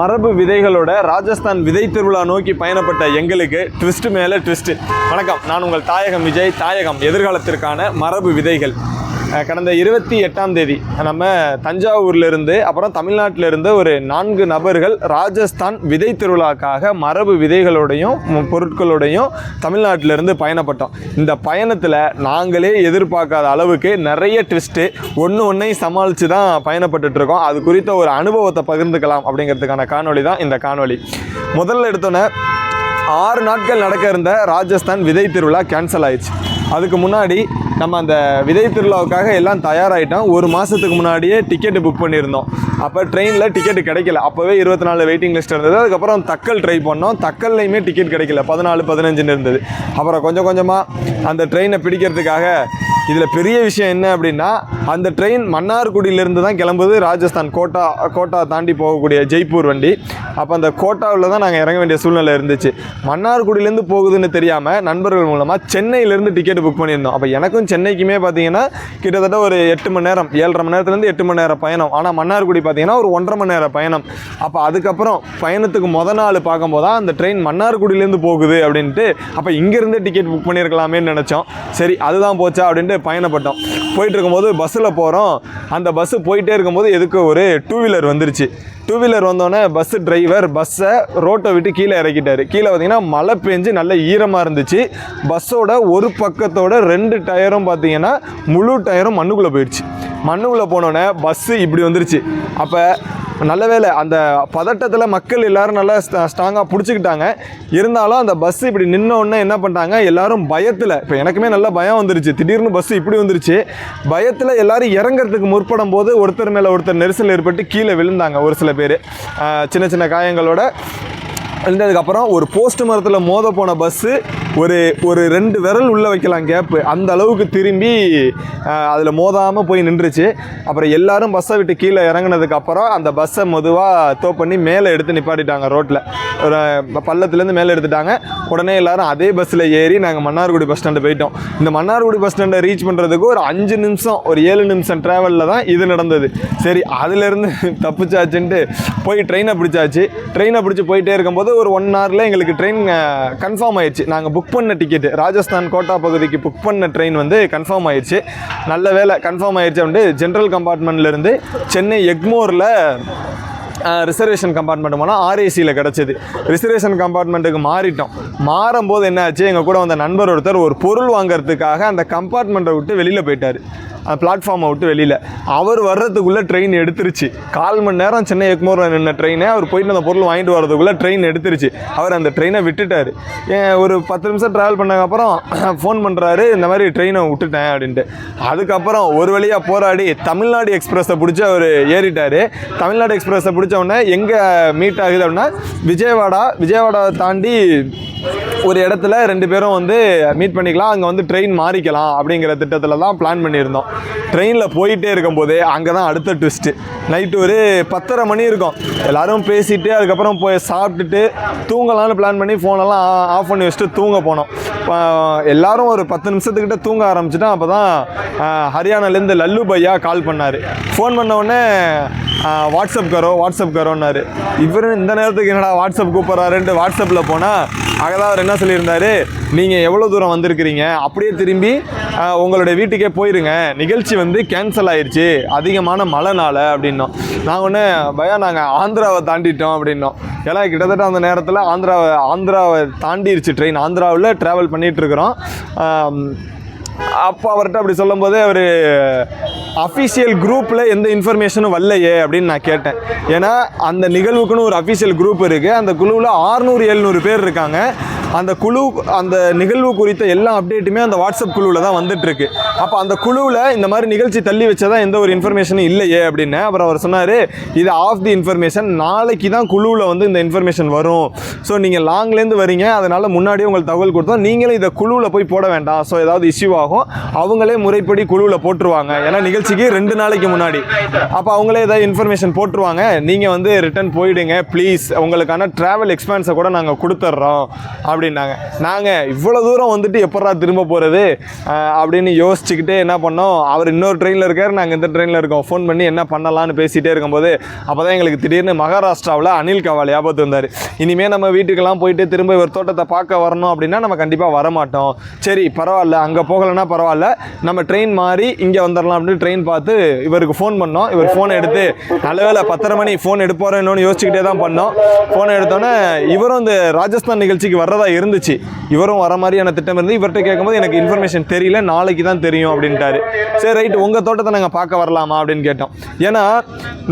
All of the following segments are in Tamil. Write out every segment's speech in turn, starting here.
மரபு விதைகளோட ராஜஸ்தான் விதை திருவிழா நோக்கி பயணப்பட்ட எங்களுக்கு ட்விஸ்ட் மேலே ட்விஸ்ட் வணக்கம். நான் உங்கள் தாயகம் விஜய். தாயகம் எதிர்காலத்திற்கான மரபு விதைகள். கடந்த இருபத்தி எட்டாம் தேதி நம்ம தஞ்சாவூர்லேருந்து அப்புறம் தமிழ்நாட்டிலிருந்து ஒரு நான்கு நபர்கள் ராஜஸ்தான் விதை திருவிழாக்காக மரபு விதைகளோடையும் பொருட்களோடையும் தமிழ்நாட்டிலிருந்து பயணப்பட்டோம். இந்த பயணத்தில் நாங்களே எதிர்பார்க்காத அளவுக்கு நிறைய ட்விஸ்ட்டு ஒன்று ஒன்றையும் சமாளித்து தான் பயணப்பட்டுட்டு இருக்கோம். அது குறித்த ஒரு அனுபவத்தை பகிர்ந்துக்கலாம் அப்படிங்கிறதுக்கான காணொலி தான் இந்த காணொலி முதல்ல எடுத்தோன்னே ஆறு நாட்கள் நடக்க இருந்த ராஜஸ்தான் விதை திருவிழா கேன்சல் ஆயிடுச்சு. அதுக்கு முன்னாடி நம்ம அந்த விதை திருவிழாவுக்காக எல்லாம் தயாராகிட்டோம் ஒரு மாதத்துக்கு முன்னாடியே டிக்கெட்டு புக் பண்ணியிருந்தோம். அப்போ ட்ரெயினில் டிக்கெட் கிடைக்கல. அப்போவே இருபத்தி நாலு வெயிட்டிங் லிஸ்ட் இருந்தது. அதுக்கப்புறம் தக்கல் ட்ரை பண்ணோம். தக்கல்லையுமே டிக்கெட் கிடைக்கல. பதினாலு பதினஞ்சுன்னு இருந்தது. அப்புறம் கொஞ்சம் கொஞ்சமாக அந்த ட்ரெயினை பிடிக்கிறதுக்காக இதில் பெரிய விஷயம் என்ன அப்படின்னா அந்த ட்ரெயின் மன்னார்குடியிலேருந்து தான் கிளம்புது. ராஜஸ்தான் கோட்டா கோட்டா தாண்டி போகக்கூடிய ஜெய்ப்பூர் வண்டி. அப்போ அந்த கோட்டாவில் தான் நாங்கள் இறங்க வேண்டிய சூழ்நிலை இருந்துச்சு. மன்னார்குடியிலேருந்து போகுதுன்னு தெரியாமல் நண்பர்கள் மூலமாக சென்னையிலேருந்து டிக்கெட் புக் பண்ணியிருந்தோம். அப்போ எனக்கும் சென்னைக்குமே பார்த்தீங்கன்னா கிட்டத்தட்ட ஒரு எட்டு மணி நேரம் ஏழரை மணி நேரத்துலேருந்து எட்டு மணி நேரம் பயணம். ஆனால் மன்னார்குடி பார்த்தீங்கன்னா ஒரு ஒன்றரை மணி நேரம் பயணம். அப்போ அதுக்கப்புறம் பயணத்துக்கு மொதல் நாள் பார்க்கும்போது தான் அந்த ட்ரெயின் மன்னார்குடியிலேருந்து போகுது அப்படின்ட்டு அப்போ இங்கேருந்தே டிக்கெட் புக் பண்ணியிருக்கலாமேன்னு நினச்சோம். சரி அதுதான் போச்சா அப்படின்ட்டு பயணப்பட்டோம். போயிட்டு இருக்கும்போது பஸ்ஸில் போகிறோம் அந்த பஸ்ஸு போயிட்டே இருக்கும்போது எதுக்கு ஒரு டூ வீலர் வந்துருச்சு. டூ வீலர் வந்தோடனே பஸ்ஸு டிரைவர் பஸ்ஸை ரோட்டை விட்டு கீழே இறக்கிட்டாரு. கீழே பார்த்தீங்கன்னா மழை பெஞ்சு நல்ல ஈரமாக இருந்துச்சு. பஸ்ஸோட ஒரு பக்கத்தோட ரெண்டு டயரும் பார்த்தீங்கன்னா முழு டயரும் மண்ணுக்குள்ளே போயிடுச்சு மண்ணுக்குள்ளே போனோடனே பஸ்ஸு இப்படி வந்துருச்சு. அப்போ நல்ல வேலை அந்த பதட்டத்தில் மக்கள் எல்லோரும் நல்லா ஸ்ட்ராங்காக பிடிச்சிக்கிட்டாங்க. இருந்தாலும் அந்த பஸ் இப்படி நின்னோடனே என்ன பண்ணிட்டாங்க? எல்லோரும் பயத்தில் இப்போ எனக்குமே நல்ல பயம் வந்துருச்சு. திடீர்னு பஸ் இப்படி வந்துருச்சு. பயத்தில் எல்லாரும் இறங்குறதுக்கு முற்படும் போது ஒருத்தர் மேலே ஒருத்தர் நெரிசல் ஏற்பட்டு கீழே விழுந்தாங்க ஒரு சில பேர். பேர். சின்ன சின்ன காயங்களோட இருந்ததுக்கப்புறம் ஒரு போஸ்ட் மரத்தில் மோத போன பஸ்ஸு ஒரு ஒரு ரெண்டு விரல் உள்ளே வைக்கலாம் கேப்பு அந்த அளவுக்கு திரும்பி அதில் மோதாமல் போய் நின்றுச்சு. அப்புறம் எல்லாரும் பஸ்ஸை விட்டு கீழே இறங்குனதுக்கப்புறம் அந்த பஸ்ஸை மெதுவாக தோ பண்ணி மேலே எடுத்து நிப்பாட்டிட்டாங்க ரோட்டில் ஒரு பள்ளத்துலேருந்து மேலே எடுத்துட்டாங்க. உடனே எல்லாரும் அதே பஸ்ஸில் ஏறி நாங்கள் மன்னார்குடி பஸ் ஸ்டாண்டு போயிட்டோம். இந்த மன்னார்குடி பஸ் ஸ்டாண்டை ரீச் பண்ணுறதுக்கு ஒரு அஞ்சு நிமிஷம் ஒரு ஏழு நிமிஷம் ட்ராவலில் தான் இது நடந்தது. சரி அதுலேருந்து தப்பிச்சாச்சுன்ட்டு போய் ட்ரெயினை பிடிச்சாச்சு. ட்ரெயினை பிடிச்சி போயிட்டே இருக்கும்போது ஒரு ஒன் ஹவரில் எங்களுக்கு ட்ரெயின் கன்ஃபார்ம் ஆயிடுச்சு. நாங்கள் புக் பண்ண டிக்கெட் ராஜஸ்தான் கோட்டா பகுதிக்கு புக் பண்ண ட்ரெயின் வந்து கன்ஃபார்ம் ஆயிடுச்சு. நல்ல வேலை கன்ஃபார்ம் ஆயிடுச்சு அப்படின்ட்டு ஜென்ரல் கம்பார்ட்மெண்ட்லேருந்து சென்னை எக்மோரில் ரிசர்வேஷன் கம்பார்ட்மெண்ட் போனால் ஆர்ஏசியில் கிடச்சிது. ரிசர்வேஷன் கம்பார்ட்மெண்ட்டுக்கு மாறிட்டோம். மாறும்போது என்ன ஆச்சு? எங்கள் கூட வந்த நண்பர் ஒருத்தர் ஒரு பொருள் வாங்குறதுக்காக அந்த கம்பார்ட்மெண்ட்டை விட்டு வெளியில் போயிட்டார். பிளாட்ஃபார்மை விட்டு வெளியில். அவர் வர்றதுக்குள்ளே ட்ரெயின் எடுத்துருச்சு. கால் மணி நேரம் சென்னை எக்மோரில் நின்ன ட்ரெயினை அவர் போயிட்டு அந்த பொருள் வாங்கிட்டு வரதுக்குள்ளே ட்ரெயின் எடுத்துருச்சு. அவர் அந்த ட்ரெயினை விட்டுட்டார். ஒரு பத்து நிமிஷம் ட்ராவல் பண்ணதுக்கப்புறம் ஃபோன் பண்ணுறாரு இந்த மாதிரி ட்ரெயினை விட்டுட்டேன் அப்படின்ட்டு. அதுக்கப்புறம் ஒரு வழியாக போராடி தமிழ்நாடு எக்ஸ்பிரஸை பிடிச்சி அவர் ஏறிட்டார். தமிழ்நாடு எக்ஸ்பிரஸை பிடிச்ச உடனே எங்கே மீட் ஆகுது அப்படின்னா விஜயவாடா விஜயவாடாவை தாண்டி ஒரு இடத்துல ரெண்டு பேரும் வந்து மீட் பண்ணிக்கலாம் அங்கே வந்து ட்ரெயின் மாறிக்கலாம் அப்படிங்கிற திட்டத்தில் தான் பிளான் பண்ணியிருந்தோம். ட்ரெயினில் போயிட்டே இருக்கும்போதே அங்கே தான் அடுத்த ட்விஸ்ட்டு நைட்டு ஒரு பத்தரை மணி இருக்கும். எல்லோரும் பேசிவிட்டு அதுக்கப்புறம் போய் சாப்பிட்டுட்டு தூங்கலாம்னு பிளான் பண்ணி ஃபோனெல்லாம் ஆஃப் பண்ணி வச்சுட்டு தூங்க போனோம். இப்போ எல்லாரும் ஒரு பத்து நிமிஷத்துக்கிட்ட தூங்க ஆரம்பிச்சுட்டா அப்போ தான் ஹரியானாலேருந்து லல்லு பையா கால் பண்ணார். ஃபோன் பண்ண உடனே வாட்ஸ்அப் கரோ வாட்ஸ்அப் கரோன்னாரு. இவர் இந்த நேரத்துக்கு என்னடா வாட்ஸ்அப் கூப்பிட்றாருன்ட்டு வாட்ஸ்அப்பில் போனால் அங்கே அவர் என்ன சொல்லியிருந்தாரு? நீங்கள் எவ்வளோ தூரம் வந்திருக்கிறீங்க? அப்படியே திரும்பி உங்களுடைய வீட்டுக்கே போயிருங்க. நிகழ்ச்சி வந்து கேன்சல் ஆயிடுச்சு அதிகமான மழைனால அப்படின்னோம். நாங்கள் ஒன்று பயா நாங்கள் ஆந்திராவை தாண்டிட்டோம் அப்படின்னோம். ஏன்னா கிட்டத்தட்ட அந்த நேரத்தில் ஆந்திராவை ஆந்திராவை தாண்டிடுச்சு ட்ரெயின் ஆந்திராவில் ட்ராவல் பண்ணிகிட்ருக்குறோம் அப்போ அவர்கிட்ட அப்படி சொல்லும்போது அவர் அஃபிஷியல் குரூப்பில் எந்த இன்ஃபர்மேஷனும் வரலையே அப்படின்னு நான் கேட்டேன். ஏன்னா அந்த நிகழ்வுக்குன்னு ஒரு அஃபிஷியல் குரூப் இருக்குது அந்த குழுவில் ஆறுநூறு எழுநூறு பேர் இருக்காங்க. அந்த குழு அந்த நிகழ்வு குறித்த எல்லா அப்டேட்டுமே அந்த வாட்ஸ்அப் குழுவில் தான் வந்துட்டுருக்கு. அப்போ அந்த குழுவில் இந்த மாதிரி நிகழ்ச்சி தள்ளி வச்சதான் எந்த ஒரு இன்ஃபர்மேஷனும் இல்லையே அப்படின்னு அப்புறம் அவர் சொன்னார் இது ஆஃப் தி இன்ஃபர்மேஷன் நாளைக்கு தான் குழுவில் வந்து இந்த இன்ஃபர்மேஷன் வரும். ஸோ நீங்கள் லாங்லேருந்து வரீங்க அதனால் முன்னாடியே உங்களுக்கு தகவல் கொடுத்தோம். நீங்களே இதை குழுவில் போய் போட வேண்டாம். ஸோ ஏதாவது இஷ்யூ ஆகும் அவங்களே முறைப்படி குழுவில் போட்டுருவாங்க. ஏன்னா நிகழ்ச்சிக்கு ரெண்டு நாளைக்கு முன்னாடி. அப்போ அவங்களே ஏதாவது இன்ஃபர்மேஷன் போட்டுருவாங்க. நீங்கள் வந்து ரிட்டர்ன் போயிடுங்க ப்ளீஸ் உங்களுக்கான ட்ராவல் எக்ஸ்பென்ஸை கூட நாங்கள் கொடுத்துட்றோம் அப்படின்னாங்க. நாங்கள் இவ்வளோ தூரம் வந்துட்டு எப்படா திரும்ப போகிறது அப்படின்னு யோசிச்சுக்கிட்டே என்ன பண்ணோம்? அவர் இன்னொரு ட்ரெயினில் இருக்கார் நாங்கள் இந்த ட்ரெயினில் இருக்கோம். ஃபோன் பண்ணி என்ன பண்ணலாம்னு பேசிகிட்டே இருக்கும்போது அப்போ தான் எங்களுக்கு திடீர்னு மகாராஷ்டிராவில் அனில் கவால் ஞாபகத்து வந்தார். இனிமேல் நம்ம வீட்டுக்கெல்லாம் போயிட்டு திரும்ப இவர் தோட்டத்தை பார்க்க வரணும் அப்படின்னா நம்ம கண்டிப்பாக வரமாட்டோம். சரி பரவாயில்ல. அங்கே போகலைன்னா பரவாயில்ல. நம்ம ட்ரெயின் மாறி இங்கே வந்துடலாம் அப்படின்னு ட்ரெயின் பார்த்து இவருக்கு ஃபோன் பண்ணோம். இவர் ஃபோனை எடுத்து நல்லவேளை பத்தரை மணி ஃபோன் எடுப்போறேன்னு யோசிச்சுக்கிட்டே தான் பண்ணோம். ஃபோனை எடுத்தோன்னே இவரும் இந்த ராஜஸ்தான் நிகழ்ச்சிக்கு வர்றதா இருந்துச்சு. இவரும் வர மாதிரியான திட்டம் இருந்து இவர்கிட்ட கேட்கும்போது எனக்கு இன்ஃபர்மேஷன் தெரியல நாளைக்கு தான் தெரியும் அப்படின்ட்டாரு. சரி ரைட் உங்கள் தோட்டத்தை நாங்கள் பார்க்க வரலாமா அப்படின்னு கேட்டோம். ஏன்னா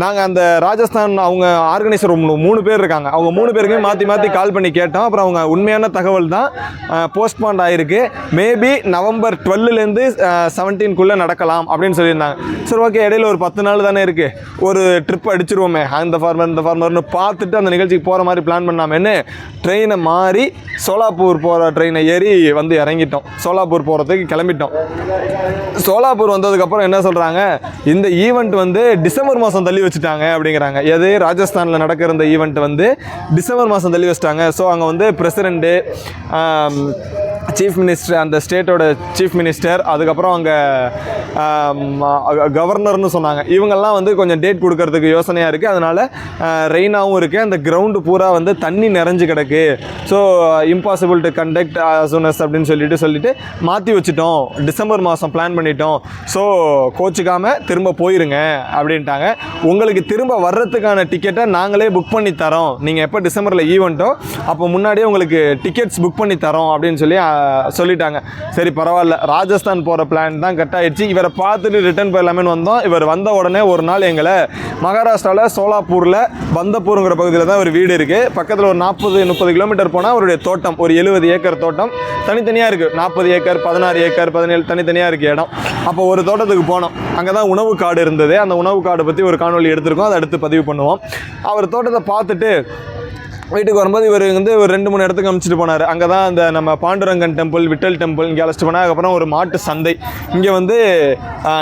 நாங்கள் அந்த ராஜஸ்தான் அவங்க ஆர்கனைசர் மூணு பேர் இருக்காங்க. அவங்க மூணு பேருக்குமே மாற்றி மாற்றி கால் பண்ணி கேட்டோம். அப்புறம் அவங்க உண்மையான தகவல் தான் போஸ்ட்பாண்ட் ஆகிருக்கு மேபி நவம்பர் டுவெல்லுலேருந்து செவன்டீன்குள்ளே நடக்கலாம் அப்படின்னு சொல்லியிருந்தாங்க. சரி ஓகே இடையில ஒரு பத்து நாள் தானே இருக்குது ஒரு ட்ரிப் அடிச்சிருவோமே. அந்த ஃபார்மர் இந்த ஃபார்மர்னு பார்த்துட்டு அந்த நிகழ்ச்சிக்கு போகிற மாதிரி பிளான் பண்ணாமேன்னு ட்ரெயினை மாறி சோலாப்பூர் போகிற ட்ரெயினை ஏறி வந்து இறங்கிட்டோம். சோலாப்பூர் போகிறதுக்கு கிளம்பிட்டோம். சோலாப்பூர் வந்ததுக்கப்புறம் என்ன சொல்கிறாங்க இந்த ஈவெண்ட் வந்து டிசம்பர் மாதம் தள்ளி வச்சுட்டாங்க அப்படிங்கிறாங்க. எது? ராஜஸ்தானில் நடக்கிற இந்த ஈவெண்ட் வந்து டிசம்பர் மாதம் தள்ளி வச்சுட்டாங்க. ஸோ அங்கே வந்து பிரசிடெண்ட்டு சீஃப் மினிஸ்டர் அந்த ஸ்டேட்டோட சீஃப் மினிஸ்டர் அதுக்கப்புறம் அங்கே கவர்னர்னு சொன்னாங்க. இவங்கெல்லாம் வந்து கொஞ்சம் டேட் கொடுக்கறதுக்கு யோசனையாக இருக்குது அதனால் ரெயினாகவும் இருக்குது அந்த கிரவுண்டு பூரா வந்து தண்ணி நிறைஞ்சு கிடக்கு. ஸோ இம்பாசிபிள் டு கண்டக்ட் அசோனஸ் அப்படின்னு சொல்லிட்டு சொல்லிட்டு மாற்றி வச்சுட்டோம். டிசம்பர் மாதம் பிளான் பண்ணிட்டோம். ஸோ கோச்சிக்காமல் திரும்ப போயிருங்க அப்படின்ட்டாங்க. உங்களுக்கு திரும்ப வர்றதுக்கான டிக்கெட்டை நாங்களே புக் பண்ணி தரோம். நீங்கள் எப்போ டிசம்பரில் ஈவெண்ட்டோ அப்போ முன்னாடியே உங்களுக்கு டிக்கெட்ஸ் புக் பண்ணி தரோம் அப்படின்னு சொல்லி சொல்லிட்டாங்க. சரி பரவாயில்ல. ராஜஸ்தான் போகிற பிளான் தான் கட் ஆயிடுச்சு. இவரை பார்த்துட்டு ரிட்டர்ன் போயிடலாமேன்னு வந்தோம். இவர் வந்த உடனே ஒரு நாள் எங்களை மகாராஷ்டிராவில் சோலாப்பூரில் பந்தப்பூருங்கிற பகுதியில் தான் ஒரு வீடு இருக்குது பக்கத்தில் ஒரு நாற்பது முப்பது கிலோமீட்டர் போனால் அவருடைய தோட்டம் ஒரு எழுபது ஏக்கர் தோட்டம். தனித்தனியாக இருக்குது நாற்பது ஏக்கர் பதினாறு ஏக்கர் பதினேழு தனித்தனியாக இருக்குது இடம். அப்போ ஒரு தோட்டத்துக்கு போனோம். அங்கே தான் உணவு காடு இருந்தது. அந்த உணவு காடு பற்றி ஒரு காணொலி எடுத்திருக்கோம். அதை அடுத்து பதிவு பண்ணுவோம். அவர் தோட்டத்தை பார்த்துட்டு வீட்டுக்கு வரும்போது இவர் வந்து ஒரு ரெண்டு மூணு இடத்துக்கு அனுப்பிச்சிட்டு போனார். அங்கே தான் அந்த நம்ம பாண்டுரங்கன் டெம்பிள் விட்டல் டெம்பிள் இங்கே அழைச்சிட்டு போனால் அதுக்கப்புறம் ஒரு மாட்டு சந்தை. இங்கே வந்து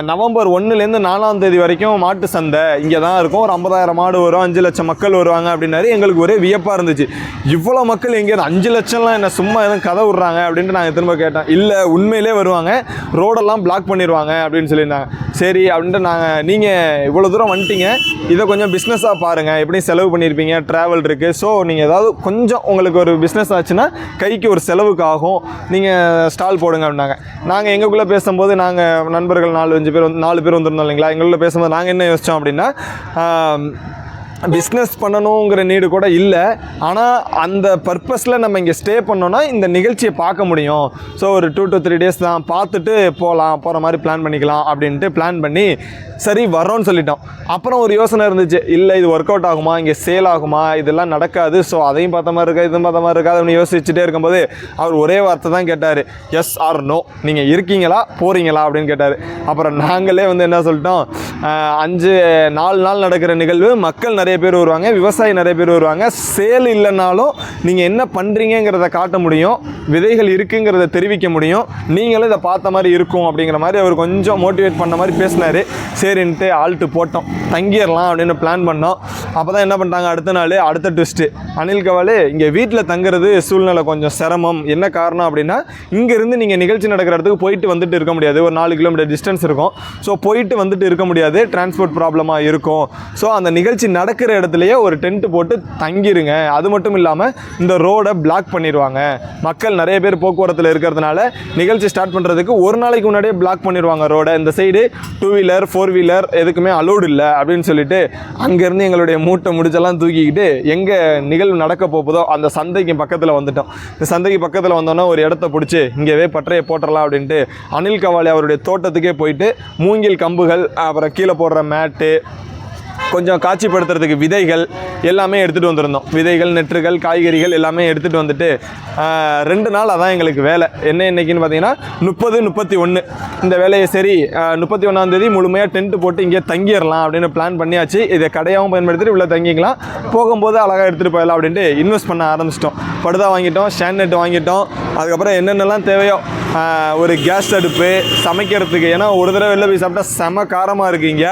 நவம்பர் ஒன்றுலேருந்து நாலாம் தேதி வரைக்கும் மாட்டு சந்தை இங்கே தான் இருக்கும். ஒரு ஐம்பதாயிரம் மாடு வரும் அஞ்சு லட்சம் மக்கள் வருவாங்க அப்படின்னாரு. எங்களுக்கு ஒரே வியப்பாக இருந்துச்சு. இவ்வளோ மக்கள் எங்கே அஞ்சு லட்சம்லாம் என்ன சும்மா எதுவும் கதை விட்றாங்க அப்படின்ட்டு நாங்கள் திரும்ப கேட்டோம் இல்லை உண்மையிலே வருவாங்க. ரோடெல்லாம் பிளாக் பண்ணிடுவாங்க அப்படின்னு சொல்லியிருந்தாங்க. சரி அப்படின்ட்டு நாங்கள் நீங்கள் இவ்வளோ தூரம் வந்துட்டீங்க. இதை கொஞ்சம் பிஸ்னஸாக பாருங்கள் எப்படியும் செலவு பண்ணியிருப்பீங்க. ட்ராவல் இருக்குது ஸோ நீங்கள் நீங்கள் ஏதாவது கொஞ்சம் உங்களுக்கு ஒரு பிஸ்னஸ் ஆச்சுன்னா கைக்கு ஒரு செலவுக்கு ஆகும் நீங்கள் ஸ்டால் போடுங்க அப்படின்னாங்க. நாங்கள் எங்களுக்குள்ளே பேசும்போது நாங்கள் நண்பர்கள் நாலு அஞ்சு பேர் வந்து நாலு பேர் வந்திருந்தோம் இல்லைங்களா? எங்களுக்குள்ளே பேசும்போது நாங்கள் என்ன யோசித்தோம் அப்படின்னா பிஸ்னஸ் பண்ணணுங்கிற நீடு கூட இல்லை. ஆனால் அந்த பர்பஸில் நம்ம இங்கே ஸ்டே பண்ணோன்னா இந்த நிகழ்ச்சியை பார்க்க முடியும். ஸோ ஒரு டூ டு த்ரீ டேஸ் தான் பார்த்துட்டு போகலாம் போகிற மாதிரி பிளான் பண்ணிக்கலாம் அப்படின்ட்டு பிளான் பண்ணி சரி வரோன்னு சொல்லிட்டோம். அப்புறம் ஒரு யோசனை இருந்துச்சு. இல்லை இது ஒர்க் அவுட் ஆகுமா? இங்கே சேல் ஆகுமா? இதெல்லாம் நடக்காது. ஸோ அதையும் பார்த்த மாதிரி இருக்கா இதுவும் பார்த்த மாதிரி இருக்கா அப்படின்னு யோசிச்சுட்டே இருக்கும்போது அவர் ஒரே வார்த்தை தான் கேட்டார். எஸ் ஆர் நோ நீங்கள் இருக்கீங்களா? போகிறீங்களா அப்படின்னு கேட்டார். அப்புறம் நாங்களே வந்து என்ன சொல்லிட்டோம் அஞ்சு நாலு நாள் நடக்கிற நிகழ்வு மக்கள் நிறைய நிறைய பேர் வருவாங்க விவசாயி நிறைய பேர் வருவாங்க. சேல் இல்லைனாலும் நீங்கள் என்ன பண்ணுறீங்கிறத காட்ட முடியும். விதைகள் இருக்குங்கிறத தெரிவிக்க முடியும். நீங்களும் இதை பார்த்த மாதிரி இருக்கும் அப்படிங்கிற மாதிரி அவர் கொஞ்சம் மோட்டிவேட் பண்ண மாதிரி பேசினார். சரின்ட்டு ஆல்ட்டு போட்டோம். தங்கிடலாம் அப்படின்னு பிளான் பண்ணோம். அப்போ தான் என்ன பண்ணிட்டாங்க அடுத்த நாள் அடுத்த ட்விஸ்ட்டு அனில் கவாலே இங்கே வீட்டில் தங்குறது சூழ்நிலை கொஞ்சம் சிரமம். என்ன காரணம் அப்படின்னா இங்கேருந்து நீங்கள் நிகழ்ச்சி நடக்கிற இடத்துக்கு போயிட்டு வந்துட்டு இருக்க முடியாது. ஒரு நாலு கிலோமீட்டர் டிஸ்டன்ஸ் இருக்கும். ஸோ போயிட்டு வந்துட்டு இருக்க முடியாது. டிரான்ஸ்போர்ட் ப்ராப்ளமாக இருக்கும். ஸோ அந்த நிகழ்ச்சி நடக்கிற இடத்துலையே ஒரு டென்ட் போட்டு தங்கிருங்க. அது மட்டும் இல்லாமல் இந்த ரோடை பிளாக் பண்ணிடுவாங்க மக்கள் நிறைய பேர் போக்குவரத்தில் இருக்கிறதுனால நிகழ்ச்சி ஸ்டார்ட் பண்ணுறதுக்கு ஒரு நாளைக்கு முன்னாடியே பிளாக் பண்ணிடுவாங்க ரோடை இந்த side two wheeler four wheeler எதுக்குமே அலோடு இல்லை அப்படின்னு சொல்லிட்டு அங்கேருந்து எங்களுடைய மூட்டை முடிச்செல்லாம் தூக்கிக்கிட்டு எங்கே நிகழ்வு நடக்க போகுதோ அந்த சந்தைக்கு பக்கத்தில் வந்துட்டோம். இந்த சந்தைக்கு பக்கத்தில் வந்தோன்னா ஒரு இடத்த பிடிச்சி இங்கேவே பற்றையை போட்டுடலாம் அப்படின்ட்டு அனில் கவாலி அவருடைய தோட்டத்துக்கே போயிட்டு மூங்கில் கம்புகள் அப்புறம் கீழே போடுற மேட்டு கொஞ்சம் காட்சிப்படுத்துறதுக்கு விதைகள் எல்லாமே எடுத்துகிட்டு வந்திருந்தோம். விதைகள் நெற்றுகள் காய்கறிகள் எல்லாமே எடுத்துகிட்டு வந்துட்டு ரெண்டு நாள் அதான் எங்களுக்கு வேலை. என்ன இன்னைக்குன்னு பார்த்தீங்கன்னா முப்பது முப்பத்தி ஒன்று இந்த வேலையை சரி முப்பத்தி ஒன்றாந்தேதி முழுமையாக டென்ட்டு போட்டு இங்கே தங்கிடலாம் அப்படின்னு பிளான் பண்ணியாச்சு. இதை கடையாகவும் பயன்படுத்திட்டு உள்ளே தங்கிக்கலாம். போகும்போது அழகாக எடுத்துகிட்டு போயிடலாம் அப்படின்ட்டு இன்வெஸ்ட் பண்ண ஆரம்பிச்சிட்டோம். படுதா வாங்கிட்டோம் ஸ்டாண்ட் நெட் வாங்கிட்டோம். அதுக்கப்புறம் என்னென்னலாம் தேவையோ ஒரு கேஸ் அடுப்பு சமைக்கிறதுக்கு. ஏன்னா ஒரு தடவை வெளில போய் சாப்பிட்டா செம காரமாக இருக்குங்க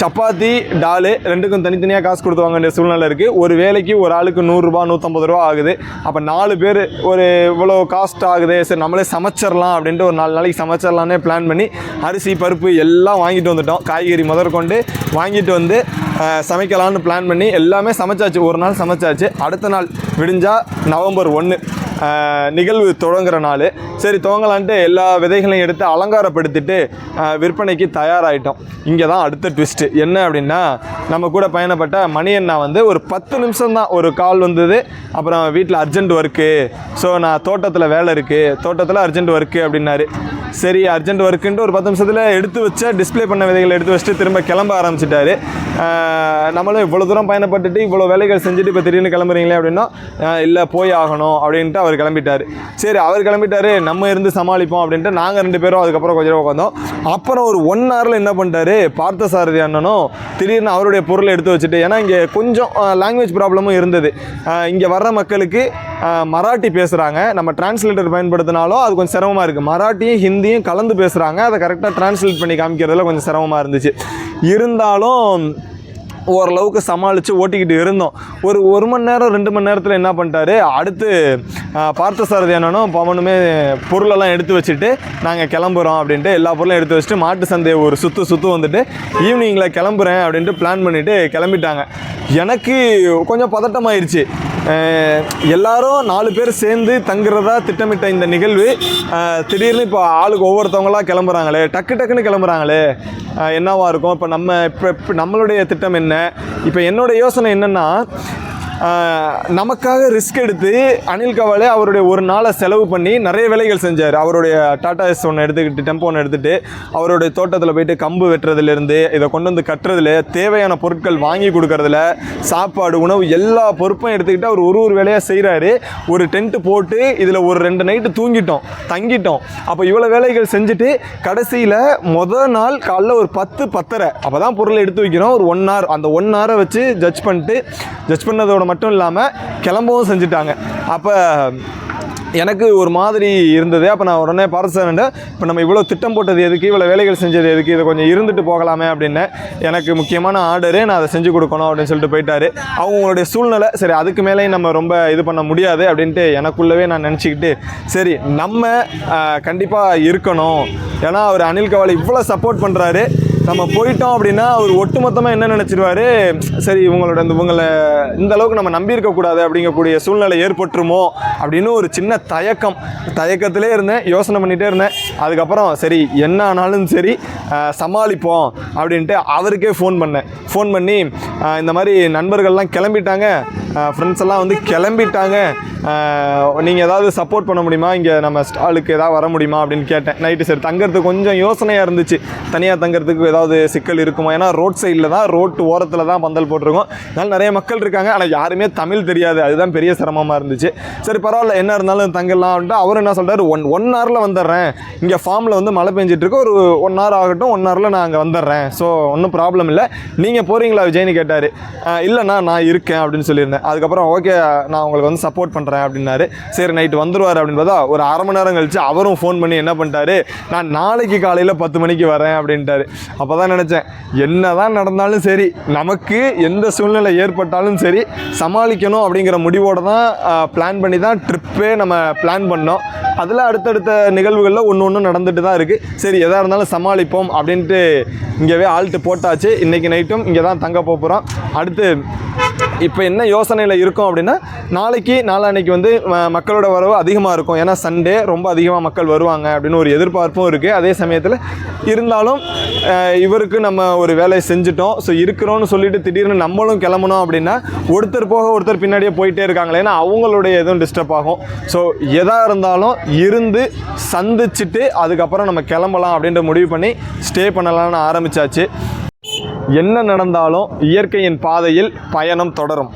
சப்பாத்தி டாலு ரெண்டுக்கும் தனித்தனியாக காசு கொடுத்து வாங்க வேண்டிய சூழ்நிலை இருக்குது ஒரு வேலைக்கு ஒரு ஆளுக்கு நூறுரூபா நூற்றம்பது ரூபா ஆகுது. அப்போ நாலு பேர் ஒரு இவ்வளோ காஸ்ட் ஆகுது சரி நம்மளே சமைச்சிடலாம் அப்படின்ட்டு ஒரு நாலு நாளைக்கு சமைச்சிடலான்னே பிளான் பண்ணி அரிசி பருப்பு எல்லாம் வாங்கிட்டு வந்துட்டோம். காய்கறி முதற்கொண்டு வாங்கிட்டு வந்து சமைக்கலான்னு சமைக்கலாம்னு பிளான் பண்ணி எல்லாமே சமைச்சாச்சு. ஒரு நாள் சமைச்சாச்சு. அடுத்த நாள் விடிஞ்சால் நவம்பர் ஒன்று நிகழ்வு தொடங்குற நாள். சரி துவங்கலான்ட்டு எல்லா விதைகளையும் எடுத்து அலங்காரப்படுத்திட்டு விற்பனைக்கு தயாராகிட்டோம் இங்கே தான் அடுத்த ட்விஸ்ட்டு என்ன அப்படின்னா நம்ம கூட பயணப்பட்ட மணி அண்ணா வந்து ஒரு பத்து நிமிஷம் தான் ஒரு கால் வந்தது. அப்புறம் வீட்டில் அர்ஜென்ட் ஒர்க்கு ஸோ நான் தோட்டத்தில் வேலை இருக்குது தோட்டத்தில் அர்ஜென்ட் ஒர்க்கு அப்படின்னாரு. சரி அர்ஜென்ட் ஒர்க்குன்ட்டு ஒரு பத்து நிமிஷத்தில் எடுத்து வச்ச டிஸ்ப்ளே பண்ண விதைகளை எடுத்து வச்சுட்டு திரும்ப கிளம்ப ஆரம்பிச்சிட்டாரு. நம்மளும் இவ்வளோ தூரம் பயணப்பட்டுட்டு இவ்வளோ வேலைகள் செஞ்சுட்டு இப்போ திடீர்னு கிளம்புறீங்களே அப்படின்னா இல்லை போய் ஆகணும் அப்படின்ட்டு அவர் கிளம்பிட்டார். சரி அவர் கிளம்பிட்டாரு நம்ம இருந்து சமாளிப்போம் அப்படின்ட்டு நாங்கள் ரெண்டு பேரும் அதுக்கப்புறம் கொஞ்சம் உட்காந்தோம் அப்புறம் ஒரு ஒன் ஹவரில் என்ன பண்ணிட்டாரு பார்த்தசாரதி அண்ணனும் திடீர்னு அவருடைய பொருளை எடுத்து வச்சுட்டு ஏன்னா இங்கே கொஞ்சம் லாங்குவேஜ் ப்ராப்ளமும் இருந்தது. இங்கே வர்ற மக்களுக்கு மராட்டி பேசுகிறாங்க நம்ம டிரான்ஸ்லேட்டர் பயன்படுத்தினாலும் அது கொஞ்சம் சிரமமாக இருக்குது மராட்டியும் ஹிந்தி ஹிந்தியும் கலந்து பேசுகிறாங்க அதை கரெக்டாக டிரான்ஸ்லேட் பண்ணி காமிக்கிறதுல கொஞ்சம் சிரமமாக இருந்துச்சு. இருந்தாலும் ஓரளவுக்கு சமாளித்து ஓட்டிக்கிட்டு இருந்தோம். ஒரு ஒரு மணி நேரம் ரெண்டு மணி நேரத்தில் என்ன பண்ணிட்டாரு? அடுத்து பார்த்த சாரதி அண்ணனும் பவனுமே பொருளெல்லாம் எடுத்து வச்சுட்டு நாங்கள் கிளம்புறோம் அப்படின்ட்டு எல்லா பொருளும் எடுத்து வச்சுட்டு மாட்டு சந்தையை ஒரு சுற்று சுற்று வந்துட்டு ஈவினிங்கில் கிளம்புறேன் அப்படின்ட்டு பிளான் பண்ணிவிட்டு கிளம்பிட்டாங்க. எனக்கு கொஞ்சம் பதட்டமாயிருச்சு. எல்லாரும் நாலு பேர் சேர்ந்து தங்குறதா திட்டமிட்ட இந்த நிகழ்வு திடீர்னு இப்போ ஆளுக்கு ஒவ்வொருத்தவங்களாம் கிளம்புறாங்களே டக்கு டக்குன்னு கிளம்புறாங்களே என்னவாக என்னவா இருக்கும்? இப்போ நம்ம இப்போ இப்போ நம்மளுடைய திட்டம் என்ன? இப்போ என்னோட யோசனை என்னென்னா நமக்காக ரிஸ்க் எடுத்து அனில் கவாலே அவருடைய ஒரு நாளை செலவு பண்ணி நிறைய வேலைகள் செஞ்சார். அவருடைய டாடா எஸ் ஒன்று எடுத்துக்கிட்டு டெம்போ ஒன்று எடுத்துகிட்டு அவருடைய தோட்டத்தில் போயிட்டு கம்பு வெட்டுறதுலேருந்து இதை கொண்டு வந்து கட்டுறதுல தேவையான பொருட்கள் வாங்கி கொடுக்கறதுல சாப்பாடு உணவு எல்லா பொறுப்பும் எடுத்துக்கிட்டு அவர் ஒரு ஒரு வேலையாக செய்கிறாரு ஒரு டென்ட் போட்டு இதில் ஒரு ரெண்டு நைட்டு தூங்கிட்டோம் தங்கிட்டோம். அப்போ இவ்வளோ வேலைகள் செஞ்சுட்டு கடைசியில் மொதல் நாள் காலைல ஒரு பத்து பத்தரை அப்போ தான் பொருளை எடுத்து வைக்கிறோம். ஒரு ஒன் ஹவர் அந்த ஒன் ஹவரை வச்சு ஜட்ஜ் பண்ணிட்டு ஜட்ஜ் பண்ணதோட மட்டும் இல்லாமல் கிளம்பவும் செஞ்சுட்டாங்க. அப்போ எனக்கு ஒரு மாதிரி இருந்தது. அப்போ நான் உடனே பார்சன்ட்டு இப்போ நம்ம இவ்வளோ திட்டம் போட்டது எதுக்கு? இவ்வளோ வேலைகள் செஞ்சது எதுக்கு? இதை கொஞ்சம் இருந்துட்டு போகலாமே அப்படின்னு. எனக்கு முக்கியமான ஆர்டரு நான் அதை செஞ்சு கொடுக்கணும் அப்படின்னு சொல்லிட்டு போயிட்டாரு. அவங்களுடைய சூழ்நிலை சரி அதுக்கு மேலேயும் நம்ம ரொம்ப இது பண்ண முடியாது அப்படின்ட்டு எனக்குள்ளவே நான் நினச்சிக்கிட்டு சரி நம்ம கண்டிப்பாக இருக்கணும். ஏன்னா அவர் அனில் கவால் இவ்வளோ சப்போர்ட் பண்ணுறாரு நம்ம போயிட்டோம் அப்படின்னா அவர் ஒட்டுமொத்தமாக என்ன நினச்சிருவாரு? சரி இவங்களோட இந்த இவங்களை இந்த அளவுக்கு நம்ம நம்பி இருக்கக்கூடாது அப்படிங்கக்கூடிய சூழ்நிலை ஏற்பட்டுருமோ அப்படின்னு ஒரு சின்ன தயக்கம். தயக்கத்திலே இருந்தேன் யோசனை பண்ணிகிட்டே இருந்தேன். அதுக்கப்புறம் சரி என்ன ஆனாலும் சரி சமாளிப்போம் அப்படின்ட்டு அவருக்கே ஃபோன் பண்ணேன். ஃபோன் பண்ணி இந்த மாதிரி நண்பர்கள்லாம் கிளம்பிட்டாங்க. ஃப்ரெண்ட்ஸ் எல்லாம் வந்து கிளம்பிட்டாங்க. நீங்கள் ஏதாவது சப்போர்ட் பண்ண முடியுமா? இங்கே நம்ம ஸ்டாலுக்கு ஏதாவது வர முடியுமா? அப்படின்னு கேட்டேன். நைட்டு சரி தங்குறதுக்கு கொஞ்சம் யோசனையாக இருந்துச்சு. தனியாக தங்குறதுக்கு ஏதாவது சிக்கல் இருக்குமா? ஏன்னா ரோட் சைடில் தான் ரோட்டு ஓரத்தில் தான் பந்தல் போட்டிருக்கோம். அதனால் நிறைய மக்கள் இருக்காங்க. ஆனால் யாருமே தமிழ் தெரியாது. அதுதான் பெரிய சிரமமாக இருந்துச்சு. சரி பரவாயில்ல. என்ன இருந்தாலும் தங்கலாம் அப்படின்ட்டு அவர் என்ன சொல்கிறாரு ஒன் ஒன் ஹவரில் வந்துடுறேன். இங்கே ஃபார்மில் வந்து மழை பெஞ்சிட்ருக்கு ஒரு ஒன் ஹவர் ஆகட்டும் ஒன் ஹவரில் நான் அங்கே வந்துடுறேன். ஸோ ஒன்றும் ப்ராப்ளம் இல்லை. நீங்கள் போகிறீங்களா விஜய்னு கேட்டார். இல்லைண்ணா நான் இருக்கேன் அப்படின்னு சொல்லியிருந்தேன். அதுக்கப்புறம் ஓகே நான் உங்களுக்கு வந்து சப்போர்ட் பண்ணுறேன் அப்படின்னாரு. சரி நைட்டு வந்துடுவார் அப்படின்னு பார்த்தா ஒரு அரை மணி நேரம் கழிச்சு அவரும் ஃபோன் பண்ணி என்ன பண்ணிட்டாரு நான் நாளைக்கு காலையில் பத்து மணிக்கு வரேன் அப்படின்ட்டாரு. அப்போ தான் நினச்சேன் என்ன தான் நடந்தாலும் சரி நமக்கு எந்த சூழ்நிலை ஏற்பட்டாலும் சரி சமாளிக்கணும் அப்படிங்கிற முடிவோடு தான் பிளான் பண்ணி தான் ட்ரிப்பே நம்ம பிளான் பண்ணோம். அதில் அடுத்தடுத்த நிகழ்வுகளில் ஒன்று ஒன்று நடந்துட்டு தான் இருக்குது சரி எதாக இருந்தாலும் சமாளிப்போம் அப்படின்ட்டு இங்கேவே ஆல்ட்டு போட்டாச்சு. இன்றைக்கி நைட்டும் இங்கே தான் தங்க போகிறோம் அடுத்து இப்போ என்ன யோசனை யோசனையில் இருக்கும் அப்படின்னா நாளைக்கு நாளான்னைக்கு வந்து மக்களோட வரவு அதிகமாக இருக்கும். ஏன்னா சண்டே ரொம்ப அதிகமாக மக்கள் வருவாங்க அப்படின்னு ஒரு எதிர்பார்ப்பும் இருக்குது அதே சமயத்தில் இருந்தாலும் இவருக்கு நம்ம ஒரு வேலையை செஞ்சுட்டோம். ஸோ இருக்கிறோன்னு சொல்லிட்டு திடீர்னு நம்மளும் கிளம்பணும் அப்படின்னா ஒருத்தர் போக ஒருத்தர் பின்னாடியே போயிட்டே இருக்காங்களே ஏன்னா அவங்களுடைய எதுவும் டிஸ்டர்ப் ஆகும். ஸோ எதாக இருந்தாலும் இருந்து சந்திச்சுட்டு அதுக்கப்புறம் நம்ம கிளம்பலாம் அப்படின்ற முடிவு பண்ணி ஸ்டே பண்ணலாம்னு ஆரம்பிச்சாச்சு. என்ன நடந்தாலும் இயற்கையின் பாதையில் பயணம் தொடரும்.